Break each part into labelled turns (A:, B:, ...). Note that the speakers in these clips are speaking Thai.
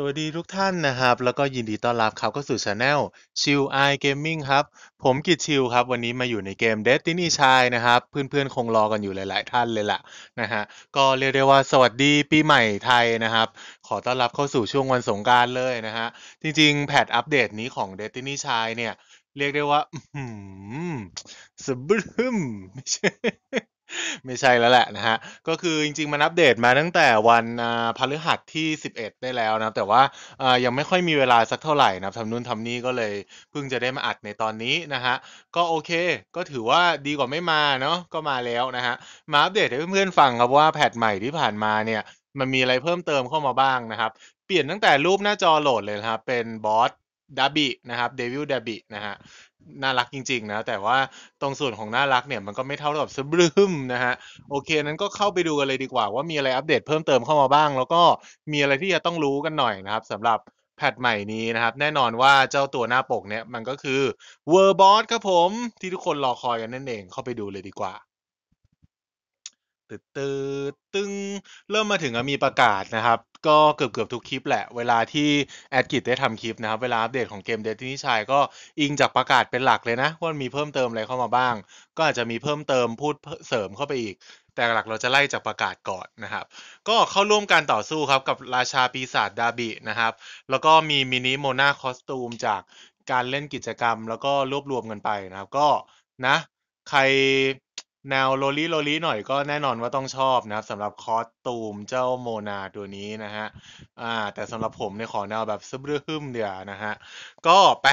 A: สวัสดีทุกท่านนะครับ แล้วก็ยินดีต้อนรับครับเข้าสู่ช anel ชิลไอเกมมิ่งครับ ผมกิตชิลครับ วันนี้มาอยู่ในเกม Destiny ชายนะครับ เพื่อนๆ คงรอกันอยู่หลาย ๆ ท่านเลยล่ะนะฮะก็เรียกได้ว่าสวัสดีปีใหม่ไทยนะครับ ขอต้อนรับเข้าสู่ช่วงวันสงการเลยนะฮะจริงๆ แพทอัปเดตนี้ของ Destiny ชายเนี่ย เรียกได้ว่าอื้อหือสะบึ้มไม่ใช่ ไม่ใช่แล้วแหละนะฮะ ก็คือจริงๆ มันอัปเดตมาตั้งแต่วันอ่าพฤหัสที่ 11 ได้แล้วนะครับแต่ว่าอ่ายังไม่ค่อยมีเวลาสักเท่าไหร่นะครับทำนู่นทำนี่ก็เลยเพิ่งจะได้มาอัดในตอนนี้นะฮะ ก็โอเค ก็ถือว่าดีกว่าไม่มาเนาะก็มาแล้วนะฮะ มาอัปเดตให้เพื่อนๆฟังครับว่าแพทใหม่ที่ผ่านมาเนี่ย มันมีอะไรเพิ่มเติมเข้ามาบ้างนะครับ เปลี่ยนตั้งแต่รูปหน้าจอโหลดเลยนะครับเป็นบอสดาบินะครับเดวิลดาบินะฮะ น่ารักจริง ๆ นะ แต่ว่าตรงส่วนของน่ารักเนี่ยมันก็ไม่เท่ากับสบลืมนะฮะโอเคนั้นก็เข้าไปดูกันเลยดีกว่า ว่ามีอะไรอัปเดตเพิ่มเติมเข้ามาบ้าง แล้วก็มีอะไรที่จะต้องรู้กันหน่อยนะครับสำหรับแพทใหม่นี้นะครับ แน่นอนว่าเจ้าตัวหน้าปกเนี่ยมันก็คือเวอร์บอสครับผมที่ทุกคนรอคอยกันนั่นเองเข้าไปดูเลยดีกว่า ตึ๊ดตึ๊ดตึงเริ่มมาถึงก็มีประกาศนะครับ ก็เกือบเกือบทุกคลิปแหละ เวลาที่แอดกิจได้ทำคลิปนะครับ เวลาอัปเดตของเกมเดตินี่ชายก็อิงจากประกาศเป็นหลักเลยนะ ว่ามีเพิ่มเติมอะไรเข้ามาบ้าง ก็อาจจะมีเพิ่มเติมพูดเสริมเข้าไปอีก แต่หลักเราจะไล่จากประกาศก่อนนะครับ ก็เข้าร่วมการต่อสู้ครับกับราชาปีศาจดาบินะครับ แล้วก็มีมินิโมนาคอสตูมจากการเล่นกิจกรรม แล้วก็รวบรวมกันไปนะครับ ก็นะ ใคร แนวโลลี่โลลี่หน่อยก็แน่นอนว่าต้องชอบนะครับสำหรับคอสตูมเจ้าโมนาตัวนี้นะฮะอ่าแต่สำหรับผมเนี่ยขอแนวแบบซึบรึฮึมเดียวนะฮะก็ไป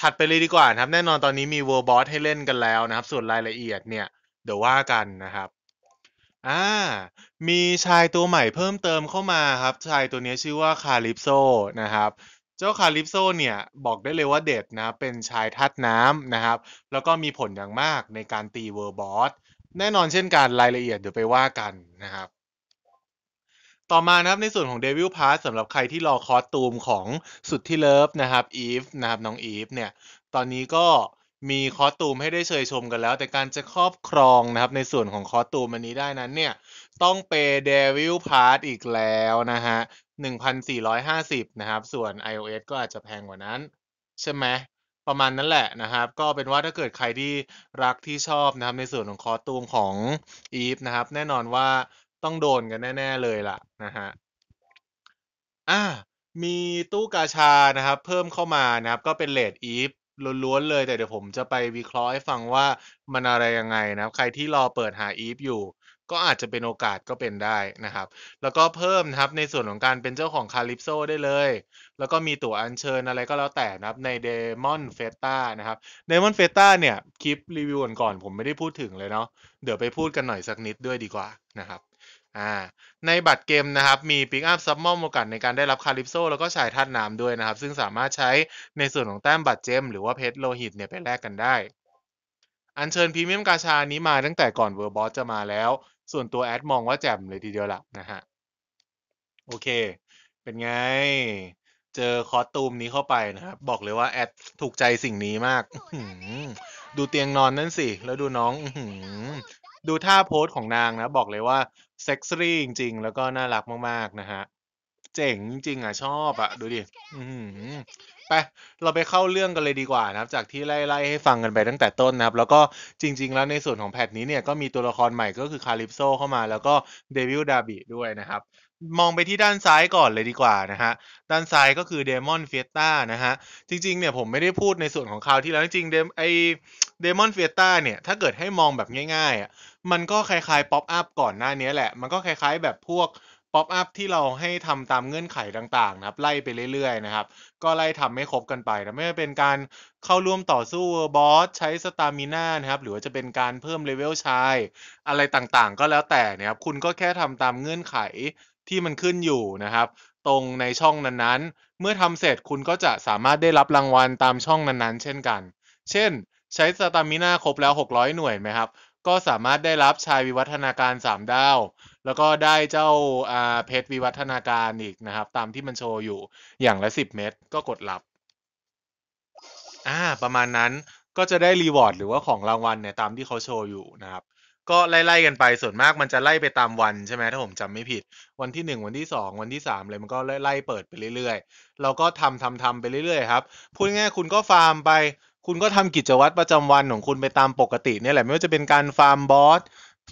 A: ถัดไปเลยดีกว่านะครับ แน่นอนตอนนี้มี World Boss ให้เล่นกันแล้วนะครับ ส่วนรายละเอียดเนี่ย เดี๋ยวว่ากันนะครับอ่ามีชายตัวใหม่เพิ่มเติมเข้ามาครับ ชายตัวนี้ชื่อว่าคาลิปโซนะครับเจ้าคาลิปโซเนี่ยบอกได้เลยว่าเด็ดนะเป็นชายทัดน้ำนะครับ แล้วก็มีผลอย่างมากในการตีเวอร์บอส แน่นอนเช่นกันรายละเอียดเดี๋ยวไปว่ากันนะครับต่อมานะครับในส่วนของ Devil Pass สำหรับใครที่รอคอสตูมของสุดที่เลิฟนะครับอีฟนะครับน้องอีฟเนี่ยตอนนี้ก็มีคอสตูมให้ได้เชยชมกันแล้ว แต่การจะครอบครองนะครับในส่วนของคอสตูมอันนี้ได้นั้นเนี่ยต้องเปย์ Devil Pass อีกแล้วนะฮะ 1,450 นะครับ ส่วน iOS ก็อาจจะแพงกว่านั้น ใช่ไหม ประมาณนั้นแหละนะครับ ก็เป็นว่าถ้าเกิดใครที่รักที่ชอบนะครับในส่วนของคอตูมของอีฟนะครับ แน่นอนว่าต้องโดนกันแน่ ๆ เลยล่ะนะฮะอ่ามีตู้กาชานะครับ เพิ่มเข้ามานะครับ ก็เป็นเลดอีฟล้วนๆเลยแต่เดี๋ยวผมจะไปวิเคราะห์ให้ฟังว่ามันอะไรยังไงนะครับ ใครที่รอเปิดหาอีฟอยู่ ก็อาจจะเป็นโอกาสก็เป็นได้นะครับ แล้วก็เพิ่มนะครับในส่วนของการเป็นเจ้าของคาลิปโซได้เลย แล้วก็มีตั๋วอัญเชิญอะไรก็แล้วแต่นะครับในเดมอนเฟต้านะครับเดมอนเฟต้าเนี่ยคลิปรีวิวก่อนผมไม่ได้พูดถึงเลยเนาะเดี๋ยวไปพูดกันหน่อยสักนิดด้วยดีกว่านะครับอ่าในบัตรเกมนะครับ มีปิกอัพซับมอมโอกาสในการได้รับคาลิปโซแล้วก็ชายธาตุน้ำด้วยนะครับ ซึ่งสามารถใช้ในส่วนของแต้มบัตรเจม หรือว่าเพชรโลหิตเนี่ยไปแลกกันได้ อัญเชิญพรีเมียมกาชานี้มาตั้งแต่ก่อนเวอร์บอสจะมาแล้ว ส่วนตัวแอดมองว่าแจ่มเลยทีเดียวล่ะนะฮะ โอเค เป็นไง เจอคอสตูมนี้เข้าไปนะครับ บอกเลยว่าแอดถูกใจสิ่งนี้มาก ดูเตียงนอนนั่นสิ แล้วดูน้องดูท่าโพสของนางนะ บอกเลยว่าเซ็กซี่จริง ๆ แล้วก็น่ารักมากๆนะฮะ เจ๋งจริงอะชอบอะ ดูดิอื้อหือไปเราไปเข้าเรื่องกันเลยดีกว่านะครับ จากที่ไล่ๆให้ฟังกันไปตั้งแต่ต้นนะครับ แล้วก็จริง ๆ แล้วในส่วนของแพทนี้เนี่ยก็มีตัวละครใหม่ก็คือคาลิปโซเข้ามาแล้วก็เดวิลดาบิด้วยนะครับ มองไปที่ด้านซ้ายก่อนเลยดีกว่านะฮะ ด้านซ้ายก็คือเดมอนเฟียต้านะฮะ จริง ๆ เนี่ยผมไม่ได้พูดในส่วนของคราวที่แล้วจริงๆเดมไอเดมอนเฟียต้าเนี่ย ถ้าเกิดให้มองแบบง่ายๆอะมันก็คล้ายๆป๊อปอัพก่อนหน้านี้แหละ มันก็คล้ายๆแบบพวก ป๊อปอัพที่เราให้ทำตามเงื่อนไขต่างๆนะครับ ไล่ไปเรื่อยๆนะครับ ก็ไล่ทำให้ครบกันไปนะไม่ว่าเป็นการเข้าร่วมต่อสู้บอสใช้สตามิน่านะครับ หรือว่าจะเป็นการเพิ่มเลเวลชายอะไรต่างๆ ก็แล้วแต่นะครับ คุณก็แค่ทำตามเงื่อนไขที่มันขึ้นอยู่นะครับ ตรงในช่องนั้นๆ เมื่อทำเสร็จคุณก็จะสามารถได้รับรางวัลตามช่องนั้นๆ เช่นกัน เช่น ใช้สตามิน่าครบแล้ว 600 หน่วยไหมครับ ก็สามารถได้รับชายวิวัฒนาการ 3 ดาว แล้วก็ได้เจ้าอ่าเพชรวิวัฒนาการอีกนะครับ ตามที่มันโชว์อยู่อย่างละ10เม็ดก็กดรับอ่าประมาณนั้นก็จะได้รีวอร์ดหรือว่าของรางวัลเนี่ยตามที่เขาโชว์อยู่นะครับ ก็ไล่ๆกันไปส่วนมากมันจะไล่ไปตามวันใช่ไหมถ้าผมจำไม่ผิด วันที่หนึ่งวันที่สองวันที่สามเลยมันก็ไล่เปิดไปเรื่อยๆเราก็ทำทำทำไปเรื่อยๆครับพูดง่ายๆคุณก็ฟาร์มไป คุณก็ทำกิจวัตรประจำวันของคุณไปตามปกติเนี่ยแหละไม่ว่าจะเป็นการฟาร์มบอส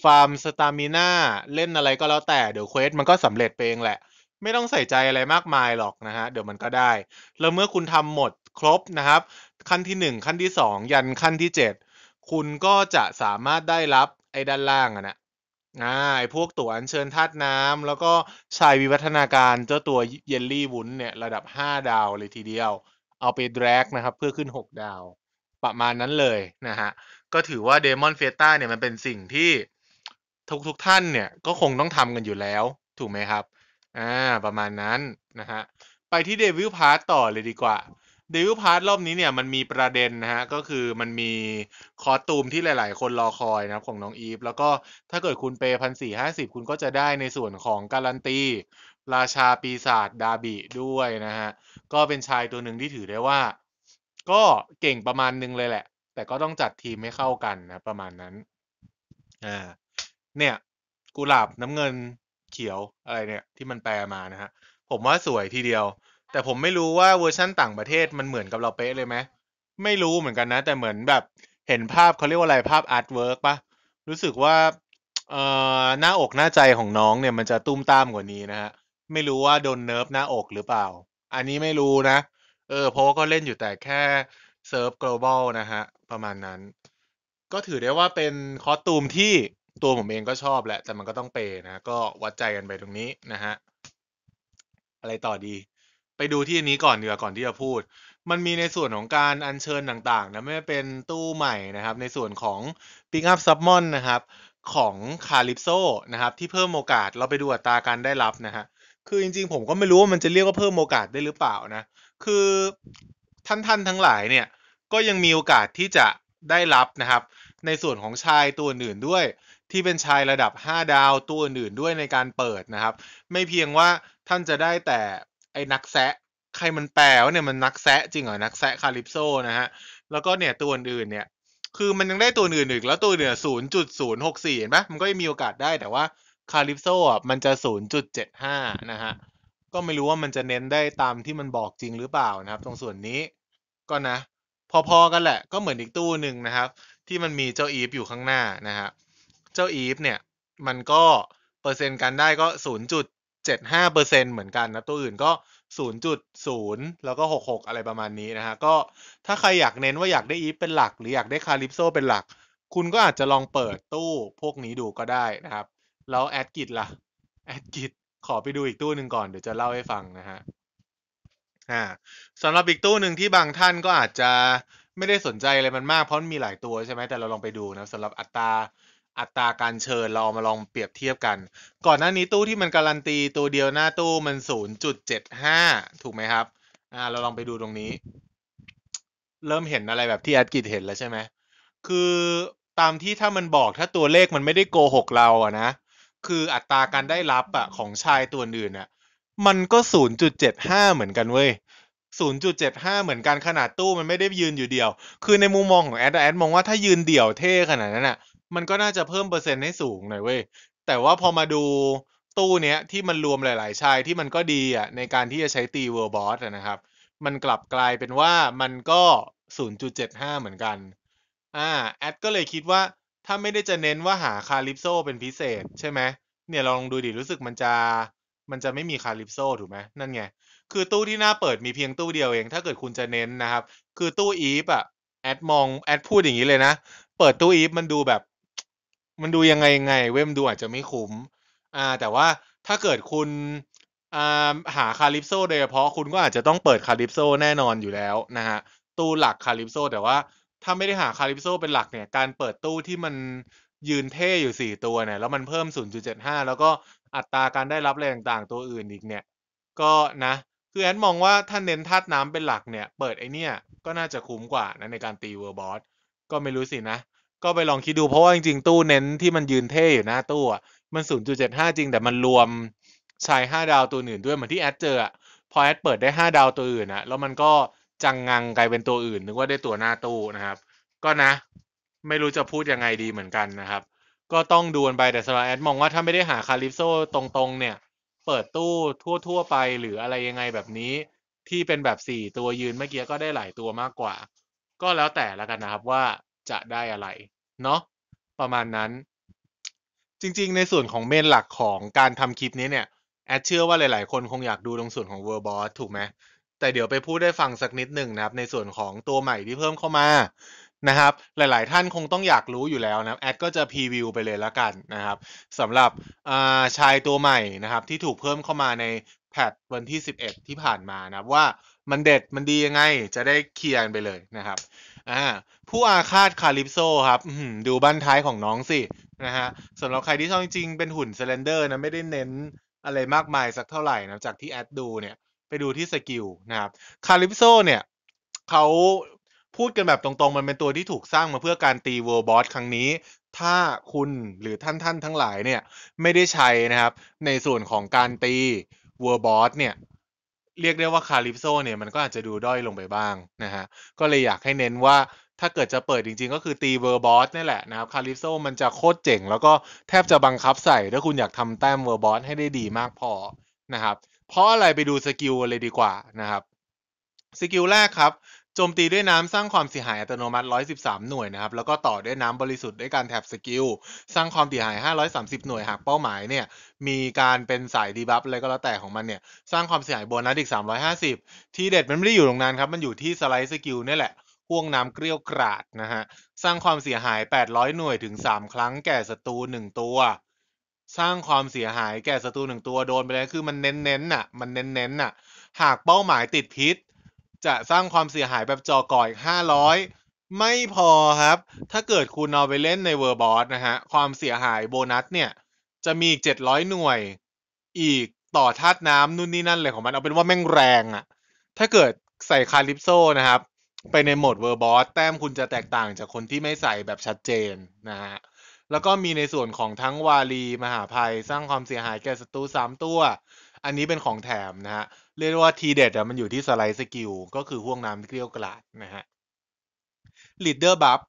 A: ฟาร์มสตามิน่าเล่นอะไรก็แล้วแต่เดี๋ยวเควสมันก็สำเร็จไปเองแหละ ไม่ต้องใส่ใจอะไรมากมายหรอกนะฮะ เดี๋ยวมันก็ได้ แล้วเมื่อคุณทำหมดครบนะครับ ขั้นที่หนึ่งขั้นที่สองยันขั้นที่เจ็ดคุณก็จะสามารถได้รับไอ้ด้านล่างอะนะอ่าไอ้พวกตัวอัญเชิญธาตุน้ำแล้วก็ชายวิวัฒนาการเจ้าตัวเยลลี่วุ้นเนี่ยระดับ 5 ดาวเลยทีเดียว เอาไปดรกนะครับเพื่อขึ้น 6 ดาว ประมาณนั้นเลยนะฮะ ก็ถือว่าเดมอนเฟต้าเนี่ยมันเป็นสิ่งที่ ทุกทุกท่านเนี่ยก็คงต้องทำกันอยู่แล้ว ถูกไหมครับ อ่า ประมาณนั้นนะฮะ ไปที่เดวิลพาร์ตต่อเลยดีกว่าเดวิลพาร์ทรอบนี้เนี่ยมันมีประเด็นนะฮะ ก็คือมันมีคอตูมที่หลาย ๆ คนรอคอยนะครับของน้องอีฟ แล้วก็ถ้าเกิดคุณเปย์พันสี่ห้าสิบคุณก็จะได้ในส่วนของการันตี ราชาปีศาจดาบิด้วยนะฮะ ก็เป็นชายตัวหนึ่งที่ถือได้ว่า ก็เก่งประมาณนึงเลยแหละ แต่ก็ต้องจัดทีมให้เข้ากันนะประมาณนั้นอ่า เนี่ยกุหลาบน้ำเงินเขียวอะไรเนี่ยที่มันแปลมานะฮะผมว่าสวยทีเดียว แต่ผมไม่รู้ว่าเวอร์ชั่นต่างประเทศมันเหมือนกับเราเป๊ะเลยไหมไม่รู้เหมือนกันนะ แต่เหมือนแบบเห็นภาพเขาเรียกว่าอะไรภาพอาร์ตเวิร์กปะรู้สึกว่าเอ่อหน้าอกหน้าใจของน้องเนี่ยมันจะตุ้มตามกว่านี้นะฮะไม่รู้ว่าโดนเนิร์ฟหน้าอกหรือเปล่า อันนี้ไม่รู้นะ เออเพราะว่าก็เล่นอยู่แต่แค่เซิร์ฟ global นะฮะ ประมาณนั้น ก็ถือได้ว่าเป็นคอสตูมที่ ตัวผมเองก็ชอบแหละ แต่มันก็ต้องเปย์นะ ก็วัดใจกันไปตรงนี้นะฮะ อะไรต่อดี ไปดูที่อันนี้ก่อนดีกว่าก่อนที่จะพูด มันมีในส่วนของการอัญเชิญต่างๆนะไม่เป็นตู้ใหม่นะครับ ในส่วนของ Pick Up Summon นะครับ ของคาลิปโซนะครับ ที่เพิ่มโอกาสเราไปดูอัตราการได้รับนะฮะคือจริงๆ ผมก็ไม่รู้ว่ามันจะเรียกว่าเพิ่มโอกาสได้หรือเปล่านะ คือท่านๆทั้งหลายเนี่ย ก็ยังมีโอกาสที่จะได้รับนะครับ ในส่วนของชายตัวอื่นด้วย ที่เป็นชายระดับ 5 ดาวตัวอื่นด้วยในการเปิดนะครับ ไม่เพียงว่าท่านจะได้แต่ไอ้นักแซะใครมันแปลว่าเนี่ยมันนักแซะจริงเหรอนักแซะคาลิปโซนะฮะแล้วก็เนี่ยตัวอื่นเนี่ยคือมันยังได้ตัวอื่นอีกแล้วตัวอื่นศูนย์จุดศูนย์หกสี่เห็นปะมันก็ยังมีโอกาสได้แต่ว่าคาลิปโซอะมันจะศูนย์จุดเจ็ดห้านะฮะก็ไม่รู้ว่ามันจะเน้นได้ตามที่มันบอกจริงหรือเปล่านะครับ ตรงส่วนนี้ก็นะ พอๆกันแหละก็เหมือนอีกตู้หนึ่งนะครับ ที่มันมีเจ้าอีฟอยู่ข้างหน้านะฮะ เจ้าอีฟเนี่ย มันก็เปอร์เซ็นต์การได้ก็ศูนย์จุดเจ็ดห้าเปอร์เซ็นเหมือนกันนะ ตัวอื่นก็ศูนย์จุดศูนย์แล้วก็หกหกอะไรประมาณนี้นะฮะ ก็ถ้าใครอยากเน้นว่าอยากได้อีฟเป็นหลัก หรืออยากได้คาลิปโซเป็นหลัก คุณก็อาจจะลองเปิดตู้พวกนี้ดูก็ได้นะครับ แล้วแอดกิจล่ะแอดกิจขอไปดูอีกตู้หนึ่งก่อนเดี๋ยวจะเล่าให้ฟังนะฮะอ่าสำหรับอีกตู้หนึ่งที่บางท่านก็อาจจะไม่ได้สนใจอะไรมันมากเพราะมันมีหลายตัวใช่ไหมแต่เราลองไปดูนะสำหรับอัตรา อัตราการเชิญเราเอามาลองเปรียบเทียบกัน ก่อนหน้านี้ตู้ที่มันการันตีตัวเดียวหน้าตู้มันศูนย์จุดเจ็ดห้าถูกไหมครับอ่าเราลองไปดูตรงนี้ เริ่มเห็นอะไรแบบที่แอดกิจเห็นแล้วใช่ไหมคือตามที่ถ้ามันบอกถ้าตัวเลขมันไม่ได้โกหกเราอะนะคืออัตราการได้รับอะของชายตัวอื่นอะมันก็ศูนย์จุดเจ็ดห้าเหมือนกันเว้ยศูนย์จุดเจ็ดห้าเหมือนกันขนาดตู้มันไม่ได้ยืนอยู่เดียว คือในมุมมองของแอดแอดมองว่าถ้ายืนเดี่ยวเท่ขนาดนั้นอะ มันก็น่าจะเพิ่มเปอร์เซ็นต์ให้สูงหน่อยเว้ย แต่ว่าพอมาดูตู้เนี้ยที่มันรวมหลาย ๆ ชายที่มันก็ดีอะในการที่จะใช้ตีเวอร์บอสนะครับ มันกลับกลายเป็นว่ามันก็ 0.75 เหมือนกัน อ่า แอดก็เลยคิดว่าถ้าไม่ได้จะเน้นว่าหาคาลิปโซเป็นพิเศษใช่ไหม เนี่ยลองดูดิ รู้สึกมันจะ มันจะไม่มีคาลิปโซถูกไหม นั่นไง คือตู้ที่น่าเปิดมีเพียงตู้เดียวเอง ถ้าเกิดคุณจะเน้นนะครับ คือตู้อีฟอะแอดมอง แอดพูดอย่างนี้เลยนะ เปิดตู้อีฟมันดูแบบ มันดูยังไงยังไง เว้มดูอาจจะไม่คุ้ม อ่า แต่ว่าถ้าเกิดคุณอ่าหาคาลิปโซโดยเฉพาะคุณก็อาจจะต้องเปิดคาลิปโซแน่นอนอยู่แล้วนะฮะ ตู้หลักคาลิปโซแต่ว่าถ้าไม่ได้หาคาลิปโซเป็นหลักเนี่ย การเปิดตู้ที่มันยืนเท่อยู่สี่ตัวเนี่ย แล้วมันเพิ่ม 0.75 แล้วก็อัตราการได้รับอะไรต่างๆ ตัวอื่นอีกเนี่ย ก็นะ คือแอนมองว่าถ้าเน้นธาตุน้ำเป็นหลักเนี่ย เปิดไอเนี่ย ก็น่าจะคุ้มกว่านะในการตีเวอร์บอส ก็ไม่รู้สินะ ก็ไปลองคิดดูเพราะว่าจริงๆตู้เน้นที่มันยืนเท่อยู่หน้าตู้อะมัน 0.75 จริงแต่มันรวมชาย 5 ดาวตัวอื่นด้วยเหมือนที่แอดเจออะพอแอดเปิดได้ 5 ดาวตัวอื่นอะแล้วมันก็จังงังกลายเป็นตัวอื่นนึกว่าได้ตัวหน้าตู้นะครับ ก็นะ ไม่รู้จะพูดยังไงดีเหมือนกันนะครับ ก็ต้องดูกันไปแต่สำหรับแอดมองว่าถ้าไม่ได้หาคาลิปโซตรงๆ เนี่ย เปิดตู้ทั่วๆไปหรืออะไรยังไงแบบนี้ ที่เป็นแบบสี่ตัวยืนเมื่อกี้ก็ได้หลายตัวมากกว่า ก็แล้วแต่ละกันนะครับว่า จะได้อะไร เนาะประมาณนั้น จริงๆ ในส่วนของเมนหลักของการทำคลิปนี้เนี่ย แอดเชื่อว่าหลายๆ คนคงอยากดูตรงส่วนของ World Boss ถูกไหมแต่เดี๋ยวไปพูดได้ฟังสักนิดหนึ่งนะครับ ในส่วนของตัวใหม่ที่เพิ่มเข้ามานะครับ หลายๆ ท่านคงต้องอยากรู้อยู่แล้วนะแอดก็จะพรีวิวไปเลยละกันนะครับสำหรับชายตัวใหม่นะครับ ที่ถูกเพิ่มเข้ามาในแพทวันที่ 11 ที่ผ่านมานะว่ามันเด็ดมันดียังไงจะได้เคลียร์ไปเลยนะครับ อ่าผู้อาฆาตคาลิปโซครับดูบั้นท้ายของน้องสินะฮะสำหรับใครที่ชอบจริงๆ เป็นหุ่นเซเลนเดอร์นะไม่ได้เน้นอะไรมากมายสักเท่าไหร่นะจากที่แอดดูเนี่ย ไปดูที่สกิลนะครับคาลิปโซเนี่ยเขาพูดกันแบบตรงๆ มันเป็นตัวที่ถูกสร้างมาเพื่อการตีเวิร์บอสครั้งนี้ ถ้าคุณหรือท่านท่านทั้งหลายเนี่ย ไม่ได้ใช้นะครับ ในส่วนของการตีเวิร์บอสเนี่ย เรียกได้ว่าคาลิปโซเนี่ยมันก็อาจจะดูด้อยลงไปบ้างนะฮะ ก็เลยอยากให้เน้นว่าถ้าเกิดจะเปิดจริงๆ ก็คือตีเวอร์บอสนี่แหละนะครับคาลิปโซมันจะโคตรเจ๋ง แล้วก็แทบจะบังคับใส่ ถ้าคุณอยากทำแต้มเวอร์บอสให้ได้ดีมากพอนะครับ เพราะอะไรไปดูสกิลเลยดีกว่านะครับ สกิลแรกครับ โจมตีด้วยน้ำสร้างความเสียหายอัตโนมัติ 113 หน่วยนะครับ แล้วก็ต่อด้วยน้ำบริสุทธิ์ด้วยการแท็บสกิล สร้างความเสียหาย 530 หน่วยหากเป้าหมายเนี่ย มีการเป็นสายดีบัฟอะไรก็แล้วแต่ของมันเนี่ย สร้างความเสียหายโบนัสอีก 350 ที่เด็ดมันไม่ได้อยู่ตรงนั้นครับ มันอยู่ที่สไลด์สกิลนี่แหละพ่วงน้ำเกลียวกราดนะฮะ สร้างความเสียหาย 800 หน่วยถึง 3 ครั้งแก่ศัตรู 1 ตัว สร้างความเสียหายแก่ศัตรูหนึ่งตัวโดนไปเลยคือมันเน้นๆน่ะ มันเน้นๆน่ะ หากเป้าหมายติดพิษ จะสร้างความเสียหายแบบจอก่อยห้าร้อยไม่พอครับ ถ้าเกิดคุณเอาไปเล่นในเวอร์บอสนะฮะ ความเสียหายโบนัสเนี่ย จะมีอีกเจ็ดร้อยหน่วย อีกต่อธาตุน้ำนู่นนี่นั่นเลยของมัน เอาเป็นว่าแม่งแรงอะถ้าเกิดใส่คาลิปโซนะครับ ไปในโหมดเวอร์บอสแต้มคุณจะแตกต่างจากคนที่ไม่ใส่แบบชัดเจนนะฮะแล้วก็มีในส่วนของทั้งวาลีมหาภัย สร้างความเสียหายแก่ศัตรูสามตัว อันนี้เป็นของแถมนะฮะ เรียกว่าทีเด็ดอะมันอยู่ที่สไลด์สกิลก็คือห่วงน้ำเกลียวกราดนะฮะลีดเดอร์บัฟ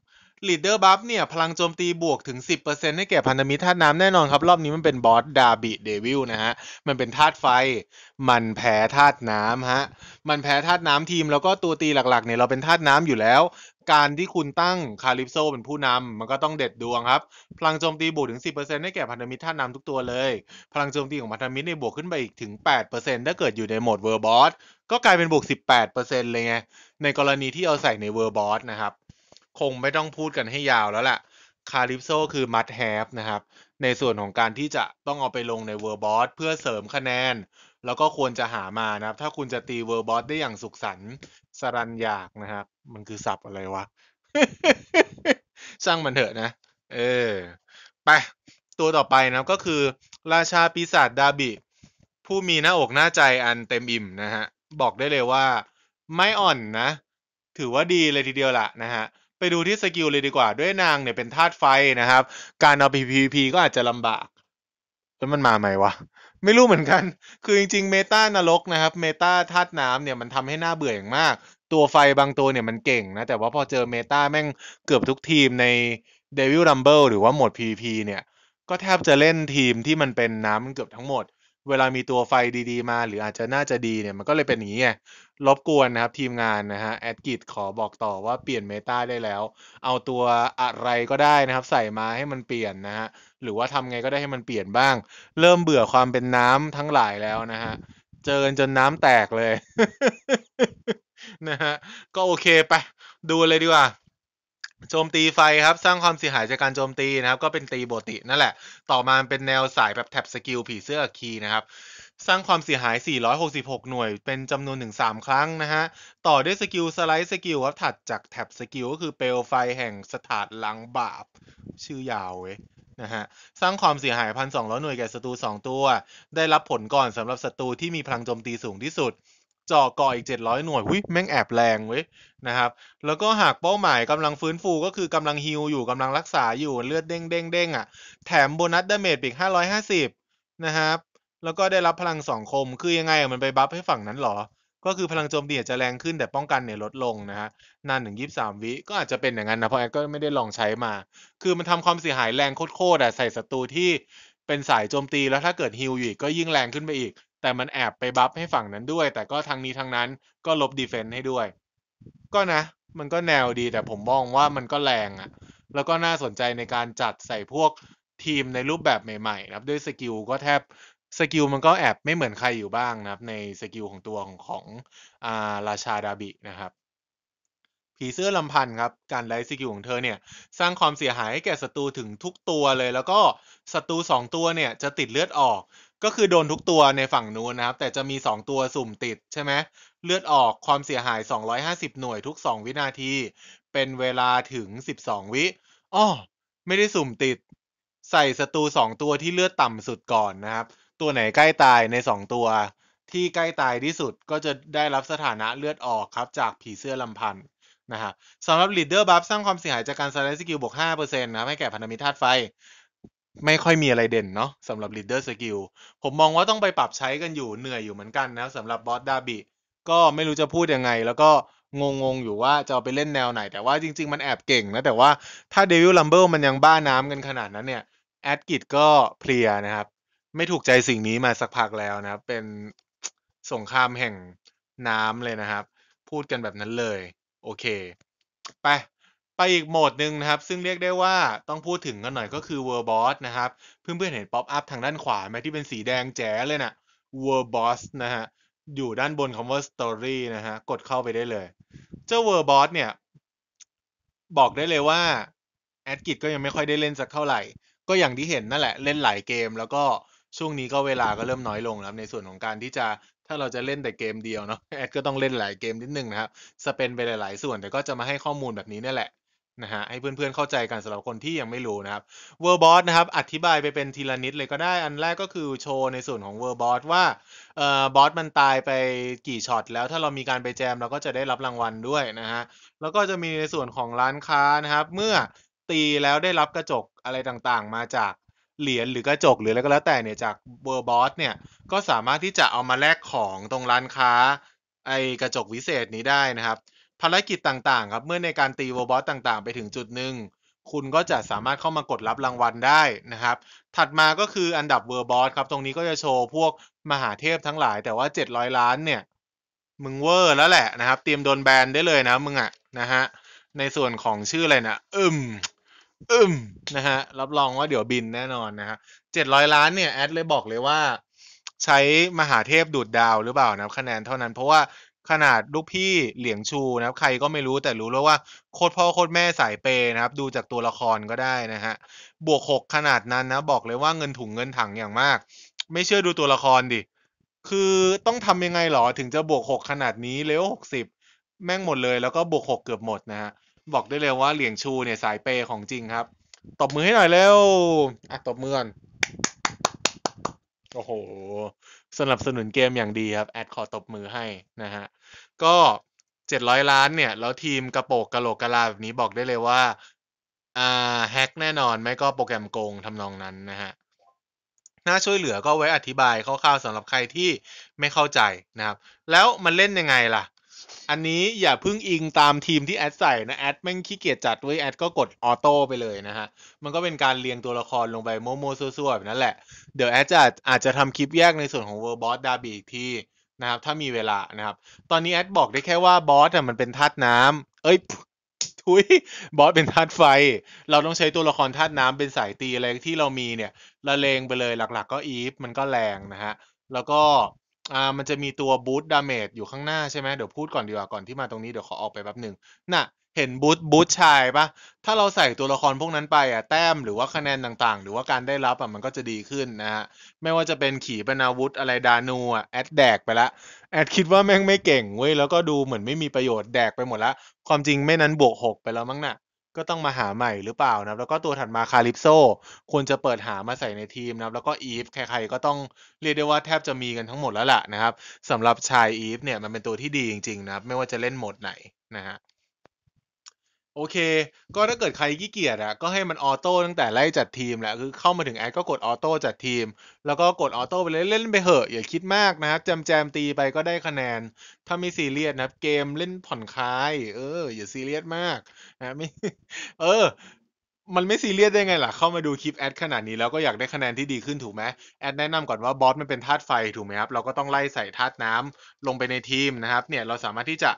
A: ลีดเดอร์บัฟเนี่ย พลังโจมตีบวกถึง 10%ให้แก่พันธมิตรธาตุน้ำแน่นอนครับ รอบนี้มันเป็นบอสดาบิเดวิลนะฮะ มันเป็นธาตุไฟ มันแพ้ธาตุน้ำฮะ มันแพ้ธาตุน้ำทีม แล้วก็ตัวตีหลักๆเนี่ยเราเป็นธาตุน้ำอยู่แล้ว การที่คุณตั้งคาลิปโซเป็นผู้นำมันก็ต้องเด็ดดวงครับ พลังโจมตีบวกถึง 10%ให้แก่พันธมิตรธาตุน้ำทุกตัวเลย พลังโจมตีของพันธมิตรในบวกขึ้นไปอีกถึง 8%ถ้าเกิดอยู่ในโหมดเวอร์บอสก็กลายเป็นบวก 18%เลยไงในกรณีที่เอาใส่ในเวอร์บอสนะครับ คงไม่ต้องพูดกันให้ยาวแล้วแหละคาริปโซคือมัดแฮปนะครับ ในส่วนของการที่จะต้องเอาไปลงในเวอร์บอสเพื่อเสริมคะแนน แล้วก็ควรจะหามานะครับ ถ้าคุณจะตีเวอร์บอสได้อย่างสุขสันต์สรันอยากนะครับ มันคือศัพท์อะไรวะ ช่างมันเถอะนะ เออ ไป ตัวต่อไปนะก็คือ ราชาปีศาจดาบิ ผู้มีหน้าอกหน้าใจอันเต็มอิ่มนะฮะ บอกได้เลยว่า ไม่อ่อนนะ ถือว่าดีเลยทีเดียวล่ะนะฮะ ดูที่สกิลเลยดีกว่า ด้วยนางเนี่ยเป็นธาตุไฟนะครับ การเอาไป PVP ก็อาจจะลำบากแล้วมันมาไหมวะ ไม่รู้เหมือนกัน คือจริงๆเมตานรกนะครับ เมตาธาตุน้ำเนี่ยมันทำให้หน้าเบื่ออย่างมาก ตัวไฟบางตัวเนี่ยมันเก่งนะ แต่ว่าพอเจอเมตาแม่งเกือบทุกทีมใน Devil Rumble หรือว่าโหมด PVP เนี่ย ก็แทบจะเล่นทีมที่มันเป็นน้ำเกือบทั้งหมด เวลามีตัวไฟดีๆมา หรืออาจจะน่าจะดีเนี่ย มันก็เลยเป็นอย่างนี้ไงรบกวนนะครับ ทีมงานนะฮะแอดกิจขอบอกต่อว่าเปลี่ยนเมตาได้แล้ว เอาตัวอะไรก็ได้นะครับ ใส่มาให้มันเปลี่ยนนะฮะหรือว่าทำไงก็ได้ให้มันเปลี่ยนบ้าง เริ่มเบื่อความเป็นน้ำทั้งหลายแล้วนะฮะเจอจนน้ำแตกเลยนะฮะก็โอเคไป ดูเลยดีกว่า โจมตีไฟครับสร้างความเสียหายจากการโจมตีนะครับ ก็เป็นตีโบตินั่นแหละ ต่อมาเป็นแนวสายแบบแท็บสกิลผีเสื้อคีนะครับ สร้างความเสียหาย 466 หน่วย เป็นจำนวนถึง3ครั้งนะฮะ ต่อด้วยสกิลสไลด์สกิลครับถัดจากแท็บสกิลก็คือเปลวไฟแห่งสถานลังบาป ชื่อยาวเว้ยนะฮะสร้างความเสียหาย 1,200 หน่วยแก่ศัตรู 2 ตัว ได้รับผลก่อนสำหรับศัตรูที่มีพลังโจมตีสูงที่สุด จาะก่ออีก 700 หน่วยวิแม่งแอบแรงเว้ยนะครับ แล้วก็หากเป้าหมายกำลังฟื้นฟูก็คือกำลังฮิลอยู่กำลังรักษาอยู่เลือดเด้งเด้งเด้งอะ แถมโบนัสดาเมจอีก 550 นะครับ แล้วก็ได้รับพลังสองคม คือยังไงมันไปบัฟให้ฝั่งนั้นหรอ ก็คือพลังโจมตีจะแรงขึ้นแต่ป้องกันเนี่ยลดลงนะฮะ นานถึง 23 วิ ก็อาจจะเป็นอย่างนั้นนะ เพราะแอดก็ไม่ได้ลองใช้มา คือมันทำความเสียหายแรงโคตรๆอะใส่ศัตรูที่เป็นสายโจมตีแล้วถ้าเกิดฮิลอยู่อีกก็ยิ่งแรงขึ้นไปอีก แต่มันแอบไปบัฟให้ฝั่งนั้นด้วย แต่ก็ทางนี้ทางนั้นก็ลบดีเฟนต์ให้ด้วย ก็นะ มันก็แนวดีแต่ผมมองว่ามันก็แรงอะแล้วก็น่าสนใจในการจัดใส่พวกทีมในรูปแบบใหม่ๆนะครับ ด้วยสกิลก็แทบสกิลมันก็แอบไม่เหมือนใครอยู่บ้างนะครับ ในสกิลของตัวของของอ่าราชาดาบินะครับผีเสื้อลำพันธ์ครับ การไลฟ์สกิลของเธอเนี่ย สร้างความเสียหายให้แก่ศัตรูถึงทุกตัวเลย แล้วก็ศัตรูสองตัวเนี่ยจะติดเลือดออก ก็คือโดนทุกตัวในฝั่งนู้นนะครับ แต่จะมีสองตัวสุ่มติดใช่ไหมเลือดออกความเสียหาย 250 หน่วยทุก 2 วินาที เป็นเวลาถึง 12 วิอ้อไม่ได้สุ่มติด ใส่ศัตรูสองตัวที่เลือดต่ำสุดก่อนนะครับ ตัวไหนใกล้ตายในสองตัว ที่ใกล้ตายที่สุดก็จะได้รับสถานะเลือดออกครับ จากผีเสื้อลำพันธ์นะครับสำหรับ leader buff สร้างความเสียหายจากการสไลด์สกิลบวก5%นะครับให้แก่พันธมิตรธาตุไฟ ไม่ค่อยมีอะไรเด่นเนาะสำหรับ leader skill ผมมองว่าต้องไปปรับใช้กันอยู่เหนื่อยอยู่เหมือนกันนะสำหรับบอสดาบิก็ไม่รู้จะพูดยังไง แล้วก็งงๆอยู่ว่าจะไปเล่นแนวไหน แต่ว่าจริง ๆ มันแอบเก่งนะ แต่ว่าถ้า Devil Rumble มันยังบ้าน้ำกันขนาดนั้นเนี่ยแอดกิดก็เพลียนะครับ ไม่ถูกใจสิ่งนี้มาสักพักแล้วนะครับเป็นสงครามแห่งน้ำเลยนะครับ พูดกันแบบนั้นเลย โอเค ไป ไปอีกโหมดหนึ่งนะครับ ซึ่งเรียกได้ว่าต้องพูดถึงกันหน่อยก็คือ World Boss นะครับ เพื่อนๆเห็นป๊อปอัพทางด้านขวาไหมที่เป็นสีแดงแจ๋เลยนะ World Boss นะฮะ อยู่ด้านบนคำว่า Story นะฮะ กดเข้าไปได้เลย เจ้า World Boss เนี่ย บอกได้เลยว่าแอดกิจก็ยังไม่ค่อยได้เล่นสักเท่าไหร่ ก็อย่างที่เห็นนั่นแหละ เล่นหลายเกม แล้วก็ช่วงนี้ก็เวลาก็เริ่มน้อยลงแล้วในส่วนของการที่จะถ้าเราจะเล่นแต่เกมเดียวเนาะแอดก็ต้องเล่นหลายเกมนิดนึงนะครับสเปนไปหลาย ๆ ส่วนแต่ก็จะมาให้ข้อมูลแบบนี้นี่แหละ นะฮะให้เพื่อนๆเข้าใจกันสำหรับคนที่ยังไม่รู้นะครับ World b o s นะครับอธิบายไปเป็นทีละนิดเลยก็ได้ อันแรกก็คือโชว์ในส่วนของ World b o s ว่าเอ่อบอสมันตายไปกี่ช็อตแล้วถ้าเรามีการไปแจมเราก็จะได้รับรางวัลด้วยนะฮะแล้วก็จะมีในส่วนของร้านค้านะครับ เมื่อตีแล้วได้รับกระจกอะไรต่างๆ มาจากเหรียญหรือกระจกหรืออะไรก็แล้วแต่เนี่ยจากเวอร์บอสเนี่ยก็สามารถที่จะเอามาแลกของตรงร้านค้าไอกระจกวิเศษนี้ได้นะครับารกิจต่างๆ ครับ เมื่อในการตีเวอร์บอสต่างๆ ไปถึงจุดหนึ่ง คุณก็จะสามารถเข้ามากดรับรางวัลได้นะครับ ถัดมาก็คืออันดับเวอร์บอสครับ ตรงนี้ก็จะโชว์พวกมหาเทพทั้งหลาย แต่ว่า 700 ล้านเนี่ย มึงเวอร์แล้วแหละนะครับ เตรียมโดนแบนได้เลยนะมึงอะนะฮะ ในส่วนของชื่ออะไรนะอึมอึมนะฮะ รับรองว่าเดี๋ยวบินแน่นอนนะฮะเจ็ดร้อยล้านเนี่ยแอดเลยบอกเลยว่าใช้มหาเทพดูดดาวหรือเปล่านะครับคะแนนเท่านั้นเพราะว่า ขนาดลูกพี่เหลียงชูนะครับ ใครก็ไม่รู้แต่รู้แล้วว่าโคตรพ่อโคตรแม่สายเปนะครับ ดูจากตัวละครก็ได้นะฮะ บวกหกขนาดนั้นนะ บอกเลยว่าเงินถุงเงินถังอย่างมาก ไม่เชื่อดูตัวละครดิ คือต้องทำยังไงหรอถึงจะบวกหกขนาดนี้เลเวลหกสิบแม่งหมดเลยแล้วก็บวกหกเกือบหมดนะฮะ บอกได้เลยว่าเหลียงชูเนี่ยสายเปย์ของจริงครับ ตบมือให้หน่อยเร็วอะตบมือก่อนโอ้โห สนับสนุนเกมอย่างดีครับ แอดขอตบมือให้นะฮะ ก็เจ็ดร้อยล้านเนี่ย แล้วทีมกระโปกกระโหลกกระลาแบบนี้บอกได้เลยว่า อ่าแฮกแน่นอน ไม่ก็โปรแกรมโกงทำนองนั้นนะฮะ น่าช่วยเหลือก็ไว้อธิบายคร่าวๆสำหรับใครที่ไม่เข้าใจนะครับ แล้วมันเล่นยังไงล่ะ อันนี้อย่าเพิ่งอิงตามทีมที่แอดใส่นะ แอดแม่งขี้เกียจจัดไว้แอดก็กดออโต้ไปเลยนะฮะ มันก็เป็นการเรียงตัวละครลงไปโมโมซัวๆแบบนั้นแหละ เดี๋ยวแอดจะอาจจะทำคลิปแยกในส่วนของ World Boss Derby อีกทีนะครับ ถ้ามีเวลานะครับ ตอนนี้แอดบอกได้แค่ว่าบอสอะมันเป็นธาตุน้ำเอ้ยทุยบอสเป็นธาตุไฟ เราต้องใช้ตัวละครธาตุน้ำเป็นสายตีอะไรที่เรามีเนี่ยละเลงไปเลยหลัก ๆ ก็อีฟมันก็แรงนะฮะ แล้วก็ อ่า มันจะมีตัวบูทดาเมจอยู่ข้างหน้าใช่ไหมเดี๋ยวพูดก่อนดีกว่าก่อนที่มาตรงนี้เดี๋ยวขอออกไปแป๊บหนึ่งน่ะ เห็นบูทบูทชายปะถ้าเราใส่ตัวละครพวกนั้นไปอะแต้มหรือว่าคะแนนต่างๆ หรือว่าการได้รับอะมันก็จะดีขึ้นนะฮะไม่ว่าจะเป็นขี่ปนาวุธอะไรดานูอะแอดแดกไปละแอดคิดว่าแม่งไม่เก่งเว้ยแล้วก็ดูเหมือนไม่มีประโยชน์แดกไปหมดละความจริงไม่นั้นบวกหกไปแล้วมั้งน่ะ ก็ต้องมาหาใหม่หรือเปล่านะครับ แล้วก็ตัวถัดมาคาลิปโซควรจะเปิดหามาใส่ในทีมนะครับ แล้วก็อีฟใครๆก็ต้องเรียกได้ว่าแทบจะมีกันทั้งหมดแล้วล่ะนะครับสำหรับชายอีฟเนี่ยมันเป็นตัวที่ดีจริงๆนะครับ ไม่ว่าจะเล่นโหมดไหนนะฮะ โอเค ก็ถ้าเกิดใครขี้เกียจอะ ก็ให้มันออโต้ตั้งแต่ไล่จัดทีมแหละ คือเข้ามาถึงแอดก็กดออโต้จัดทีม แล้วก็กดออโต้ไปเลยเล่นไปเหอะ อย่าคิดมากนะครับแจมแจมตีไปก็ได้คะแนน ถ้าไม่ซีเรียสนะครับ เกมเล่นผ่อนคลาย เออ อย่าซีเรียสมากนะไม่ เออ มันไม่ซีเรียสได้ไงล่ะ เข้ามาดูคลิปแอดขนาดนี้แล้วก็อยากได้คะแนนที่ดีขึ้นถูกไหมแอดแนะนำก่อนว่าบอสมันเป็นธาตุไฟถูกไหมครับ เราก็ต้องไล่ใส่ธาตุน้ำลงไปในทีมนะครับ เนี่ยเราสามารถที่จะ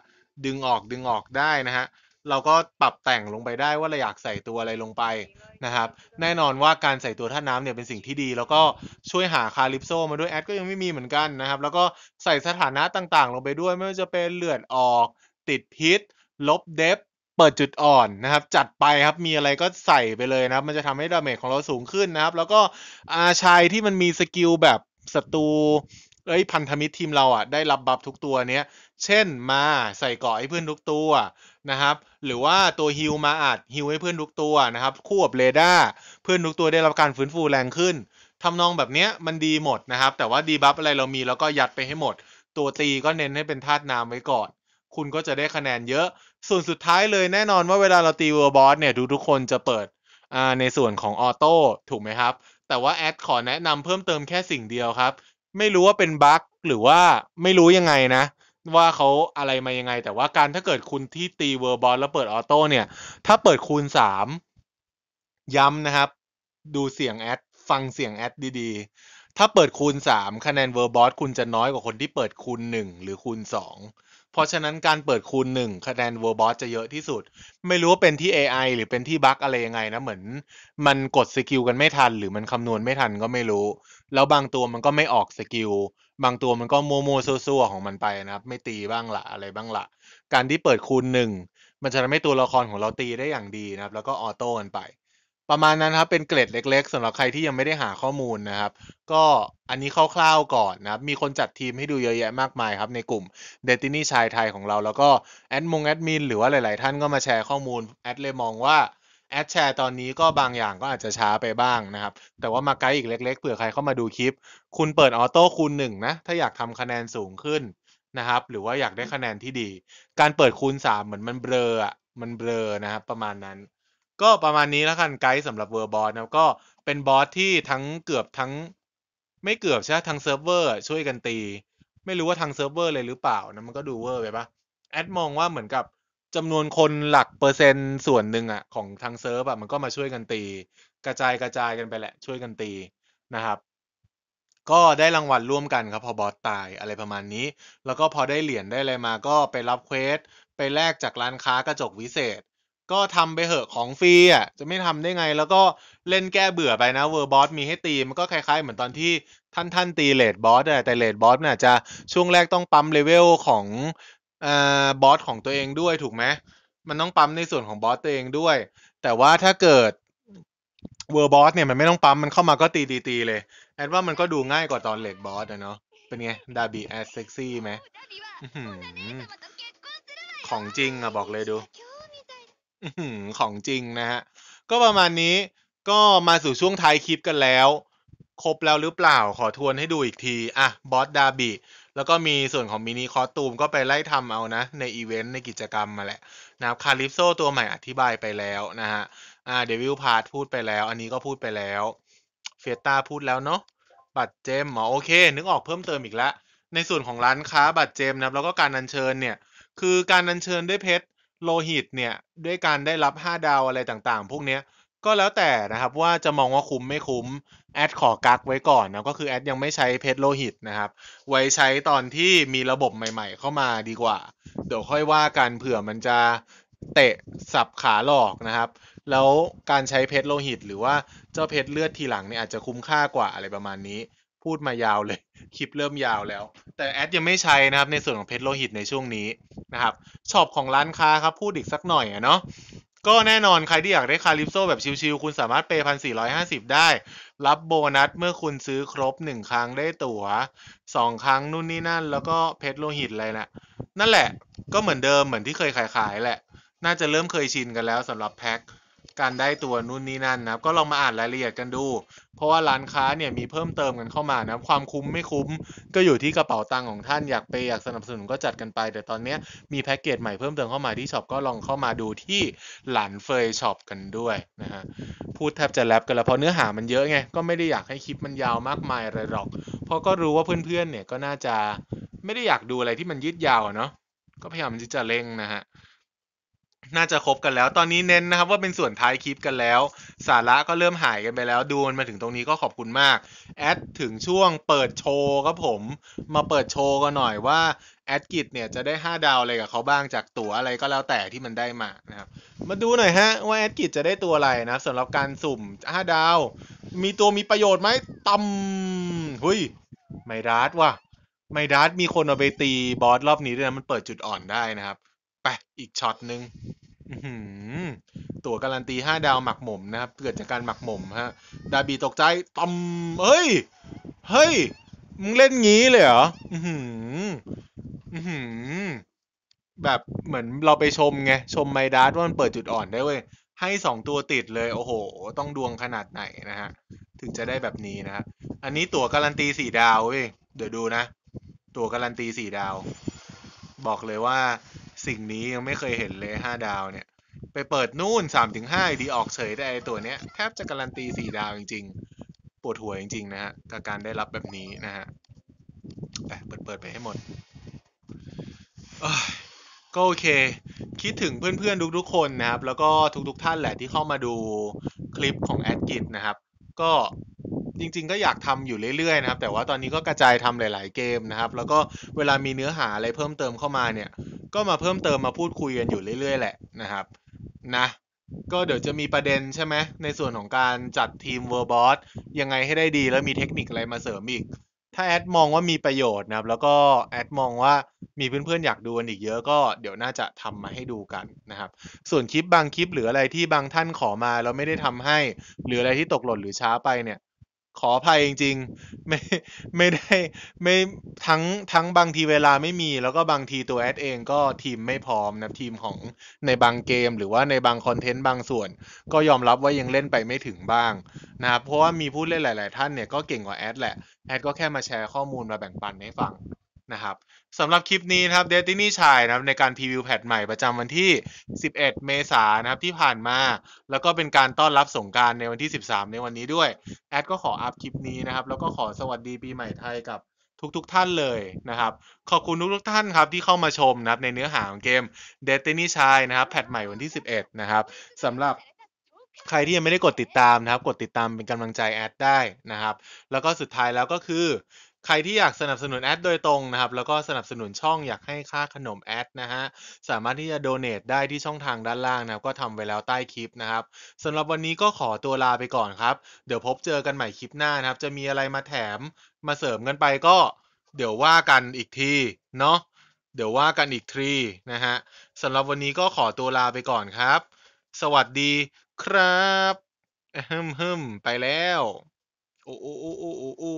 A: ดึงออกดึงออกได้นะฮะ เราก็ปรับแต่งลงไปได้ว่าเราอยากใส่ตัวอะไรลงไปนะครับ แน่นอนว่าการใส่ตัวธาน้ำเนี่ยเป็นสิ่งที่ดี แล้วก็ช่วยหาคาลิปโซมาด้วยแอดก็ยังไม่มีเหมือนกันนะครับ แล้วก็ใส่สถานะต่างๆ ลงไปด้วย ไม่ว่าจะเป็นเลือดออก ติดพิษ ลบเดฟเปิดจุดอ่อนนะครับ จัดไปครับมีอะไรก็ใส่ไปเลยนะครับ มันจะทำให้ดาเมจของเราสูงขึ้นนะครับ แล้วก็อาชัยที่มันมีสกิลแบบศัตรู เอ้ยพันธมิตรทีมเราอะได้รับบัฟทุกตัวเนี้ย เช่นมาใส่เกาะให้เพื่อนทุกตัวนะครับ หรือว่าตัวฮิลมาอาจฮิลให้เพื่อนทุกตัวนะครับคู่กับเรดาร์เพื่อนทุกตัวได้รับการฟื้นฟูแรงขึ้นทำนองแบบเนี้ยมันดีหมดนะครับ แต่ว่าดีบัฟอะไรเรามีแล้วก็ยัดไปให้หมด ตัวตีก็เน้นให้เป็นธาตุน้ำไว้ก่อน คุณก็จะได้คะแนนเยอะ ส่วนสุดท้ายเลยแน่นอนว่าเวลาเราตีเวอร์บอสเนี่ยทุกทุกคนจะเปิดอ่าในส่วนของออโต้ถูกไหมครับ แต่ว่าแอดขอแนะนำเพิ่มเติมแค่สิ่งเดียวครับ ไม่รู้ว่าเป็นบั๊กหรือว่าไม่รู้ยังไงนะ ว่าเขาอะไรมายังไง แต่ว่าการถ้าเกิดคุณที่ตีเวอร์บอสแล้วเปิดออโต้เนี่ย ถ้าเปิดคูณสามย้ำนะครับ ดูเสียงแอดฟังเสียงแอดดีๆ ถ้าเปิดคูณสามคะแนนเวอร์บอสคุณจะน้อยกว่าคนที่เปิดคูณหนึ่งหรือคูณสองเพราะฉะนั้นการเปิดคูณหนึ่งคะแนนเวอร์บอสจะเยอะที่สุด ไม่รู้ว่าเป็นที่ AI หรือเป็นที่บั๊กอะไรยังไงนะ เหมือน มันกดสกิลกันไม่ทัน หรือมันคำนวณไม่ทันก็ไม่รู้ แล้วบางตัวมันก็ไม่ออกสกิล บางตัวมันก็โมโมซัวๆของมันไปนะครับ ไม่ตีบ้างละอะไรบ้างละ การที่เปิดคูณหนึ่งมันจะทำให้ตัวละครของเราตีได้อย่างดีนะครับ แล้วก็ออโต้กันไป ประมาณนั้นครับเป็นเกรดเล็ก ๆสำหรับใครที่ยังไม่ได้หาข้อมูลนะครับ ก็อันนี้คร่าวๆก่อนนะครับ มีคนจัดทีมให้ดูเยอะแยะมากมายครับในกลุ่มเดตินี่ชายไทยของเรา แล้วก็แอดมงแอดมินหรือว่าหลาย ๆ ท่านก็มาแชร์ข้อมูลแอดเลยมองว่า แอดแชร์ตอนนี้ก็บางอย่างก็อาจจะช้าไปบ้างนะครับ แต่ว่ามาไกด์อีกเล็ก ๆเผื่อใครเข้ามาดูคลิป คุณเปิดออโต้คูณหนึ่งนะ ถ้าอยากทำคะแนนสูงขึ้นนะครับ หรือว่าอยากได้คะแนนที่ดี การเปิดคูณสามเหมือนมันเบลออะมันเบลอนะครับ ประมาณนั้น ก็ประมาณนี้แล้วกันไกด์สำหรับเวอร์บอสนะก็เป็นบอสที่ทั้งเกือบทั้ง ไม่เกือบใช่ไหมทั้งเซิร์ฟเวอร์ช่วยกันตี ไม่รู้ว่าทางเซิร์ฟเวอร์เลยหรือเปล่านะมันก็ดูเวอร์ไปปะแอดมองว่าเหมือนกับ จำนวนคนหลักเปอร์เซ็นต์ส่วนหนึ่งอะของทางเซิร์ฟอะมันก็มาช่วยกันตี กระจายกระจายกันไปแหละ ช่วยกันตีนะครับ ก็ได้รางวัลร่วมกันครับพอบอสตายอะไรประมาณนี้ แล้วก็พอได้เหรียญได้อะไรมาก็ไปรับเควสไปแลกจากร้านค้ากระจกวิเศษ ก็ทำไปเหอะของฟรีอะจะไม่ทำได้ไง แล้วก็เล่นแก้เบื่อไปนะเวอร์บอสมีให้ตีมันก็คล้ายๆ เหมือนตอนที่ท่านท่านตีเลดบอสแต่เลดบอสน่ะจะช่วงแรกต้องปั๊มเลเวลของ อ่าบอสของตัวเองด้วยถูกไหมมันต้องปั๊มในส่วนของบอสตัวเองด้วย แต่ว่าถ้าเกิดเวอร์บอสเนี่ยมันไม่ต้องปั๊มมันเข้ามาก็ตีตีตีเลยแอดว่ามันก็ดูง่ายกว่าตอนเลดบอสอะเนาะเป็นไงดาบีแอดเซ็กซี่ไหมของจริงอะบอกเลยดูของจริงนะฮะ ก็ประมาณนี้ก็มาสู่ช่วงท้ายคลิปกันแล้ว ครบแล้วหรือเปล่าขอทวนให้ดูอีกที อะบอสดาบิ แล้วก็มีส่วนของมินิคอสตูมก็ไปไล่ทำเอานะ ในอีเวนต์ในกิจกรรมมาแหละนะครับคาลิปโซตัวใหม่อธิบายไปแล้วนะฮะอ่าเดวิลพาร์ทพูดไปแล้ว อันนี้ก็พูดไปแล้วเฟตาพูดแล้วเนาะบัตรเจมหมอโอเค นึกออกเพิ่มเติมอีกแล้วในส่วนของร้านค้าบัตรเจมนะครับแล้วก็การอัญเชิญเนี่ยคือการอัญเชิญด้วยเพชรโลหิตเนี่ยด้วยการได้รับ 5 ดาวอะไรต่างๆ พวกเนี้ยก็แล้วแต่นะครับว่าจะมองว่าคุ้มไม่คุ้ม แอดขอกักไว้ก่อนนะก็คือแอดยังไม่ใช้เพชรโลหิตนะครับ ไว้ใช้ตอนที่มีระบบใหม่ ๆ เข้ามาดีกว่า เดี๋ยวค่อยว่ากันเผื่อมันจะเตะสับขาหลอกนะครับ แล้วการใช้เพชรโลหิต หรือว่าเจ้าเพชรเลือดทีหลังเนี่ยอาจจะคุ้มค่ากว่าอะไรประมาณนี้ พูดมายาวเลย คลิปเริ่มยาวแล้ว แต่แอดยังไม่ใช้นะครับในส่วนของเพชรโลหิตในช่วงนี้นะครับช็อปของร้านค้าครับพูดอีกสักหน่อยอะเนาะ ก็แน่นอนใครที่อยากได้คาลิปโซแบบชิวๆคุณสามารถเปย์พันสี่ร้อยห้าสิบได้ รับโบนัสเมื่อคุณซื้อครบหนึ่งครั้งได้ตั๋วสองครั้งนู่นนี่นั่น แล้วก็เพชรโลหิตอะไรนะนั่นแหละก็เหมือนเดิมเหมือนที่เคยขายๆแหละ น่าจะเริ่มเคยชินกันแล้วสำหรับแพ็ค การได้ตัวนู่นนี่นั่นนะครับก็ลองมาอ่านรายละเอียดกันดู เพราะว่าร้านค้าเนี่ยมีเพิ่มเติมกันเข้ามานะครับความคุ้มไม่คุ้ม ก็อยู่ที่กระเป๋าตังค์ของท่านอยากไปอยากสนับสนุนก็จัดกันไป แต่ตอนนี้มีแพ็กเกจใหม่เพิ่มเติมเข้ามาที่ช็อปก็ลองเข้ามาดูที่หลานเฟยช็อปกันด้วยนะฮะพูดแทบจะแรปกันแล้วเพราะเนื้อหามันเยอะไงก็ไม่ได้อยากให้คลิปมันยาวมากมายอะไรหรอก เพราะก็รู้ว่าเพื่อนๆเนี่ยก็น่าจะไม่ได้อยากดูอะไรที่มันยืดยาวเนาะก็พยายามที่จะเร่งนะฮะ น่าจะครบกันแล้ว ตอนนี้เน้นนะครับว่าเป็นส่วนท้ายคลิปกันแล้ว สาระก็เริ่มหายกันไปแล้ว ดูมันมาถึงตรงนี้ก็ขอบคุณมาก แอดถึงช่วงเปิดโชว์ครับผม มาเปิดโชว์กันหน่อยว่าแอดกิจเนี่ยจะได้ 5 ดาวอะไรกับเขาบ้างจากตั๋วอะไรก็แล้วแต่ที่มันได้มานะครับ มาดูหน่อยฮะว่าแอดกิจจะได้ตัวอะไรนะสำหรับการสุ่ม 5 ดาว มีตัวมีประโยชน์ไหมตำเฮ้ยไม่ดัสว่ะไม่ดัสมีคนเอาไปตีบอสรอบนี้ด้วยนะมันเปิดจุดอ่อนได้นะครับ ไปอีกช็อตหนึ่งอื้อหือตั๋วการันตีห้าดาวหมักหมมนะครับ เกิดจากการหมักหมมฮะ ดาบีตกใจตำเฮ้ย เฮ้ย มึงเล่นงี้เลยเหรออือหืออือหือแบบเหมือนเราไปชมไง ชมไมดัสว่ามันเปิดจุดอ่อนได้เว้ย ให้สองตัวติดเลย โอ้โห ต้องดวงขนาดไหนนะฮะ ถึงจะได้แบบนี้นะฮะอันนี้ตั๋วการันตีสี่ดาวเว้ย เดี๋ยวดูนะ ตั๋วการันตีสี่ดาว บอกเลยว่า สิ่งนี้ยังไม่เคยเห็นเลยห้าดาวเนี่ย ไปเปิดนู่นสามถึงห้าดีออกเฉยแต่ไอตัวเนี้ยแทบจะการันตีสี่ดาวจริง ๆ ปวดหัวจริง ๆ นะฮะกับการได้รับแบบนี้นะฮะไปเปิดเปิดไปให้หมดก็โอเค คิดถึงเพื่อนๆทุกๆคนนะครับ แล้วก็ทุกๆท่านแหละที่เข้ามาดูคลิปของแอดกิจนะครับ ก็จริงๆก็อยากทำอยู่เรื่อยๆนะครับ แต่ว่าตอนนี้ก็กระจายทำหลาย ๆ เกมนะครับ แล้วก็เวลามีเนื้อหาอะไรเพิ่มเติมเข้ามาเนี่ย ก็มาเพิ่มเติมมาพูดคุยกันอยู่เรื่อยๆ แหละนะครับนะก็เดี๋ยวจะมีประเด็นใช่ไหมในส่วนของการจัดทีมเวอร์บอสยังไงให้ได้ดีแล้วมีเทคนิคอะไรมาเสริมอีก ถ้าแอดมองว่ามีประโยชน์นะครับแล้วก็แอดมองว่ามีเพื่อนๆอยากดูกันอีกเยอะก็เดี๋ยวน่าจะทำมาให้ดูกันนะครับ ส่วนคลิปบางคลิปหรืออะไรที่บางท่านขอมาแล้วไม่ได้ทำให้ หรืออะไรที่ตกหล่นหรือช้าไปเนี่ย ขออภัยจริงๆ ไม่ไม่ได้ไม่ทั้งทั้งบางทีเวลาไม่มี แล้วก็บางทีตัวแอดเองก็ทีมไม่พร้อมนะทีมของในบางเกม หรือว่าในบางคอนเทนต์บางส่วน ก็ยอมรับว่ายังเล่นไปไม่ถึงบ้างนะครับเพราะว่ามีผู้เล่นหลาย ๆ ท่านเนี่ยก็เก่งกว่าแอดแหละแอดก็แค่มาแชร์ข้อมูลมาแบ่งปันให้ฟังนะครับ สำหรับคลิปนี้นะครับ Destiny ชายนะครับในการพรีวิวแพทใหม่ประจำวันที่ 11 เมษายนนะครับที่ผ่านมา แล้วก็เป็นการต้อนรับสงการในวันที่ 13 ในวันนี้ด้วย แอดก็ขออัพคลิปนี้นะครับ แล้วก็ขอสวัสดีปีใหม่ไทยกับทุกๆทท่านเลยนะครับ ขอบคุณทุกๆท่านครับที่เข้ามาชมนะครับในเนื้อหาของเกม Destiny ชายนะครับแพทใหม่วันที่ 11 นะครับสำหรับใครที่ยังไม่ได้กดติดตามนะครับ กดติดตามเป็นกำลังใจแอดได้นะครับ แล้วก็สุดท้ายแล้วก็คือ ใครที่อยากสนับสนุนแอดโดยตรงนะครับ แล้วก็สนับสนุนช่องอยากให้ค่าขนมแอดนะฮะ สามารถที่จะโดเน a t ได้ที่ช่องทางด้านล่างนะครับ ก็ทำไว้แล้วใต้คลิปนะครับสำหรับวันนี้ก็ขอตัวลาไปก่อนครับ เดี๋ยวพบเจอกันใหม่คลิปหน้านะครับ จะมีอะไรมาแถมมาเสริมกันไปก็ เดี๋ยวว่ากันอีกทีเนาะ เดี๋ยวว่ากันอีกทีนะฮะสำหรับวันนี้ก็ขอตัวลาไปก่อนครับ สวัสดีครับฮึมฮึมไปแล้ว โอ้โอ้โอ้โอ้โอ้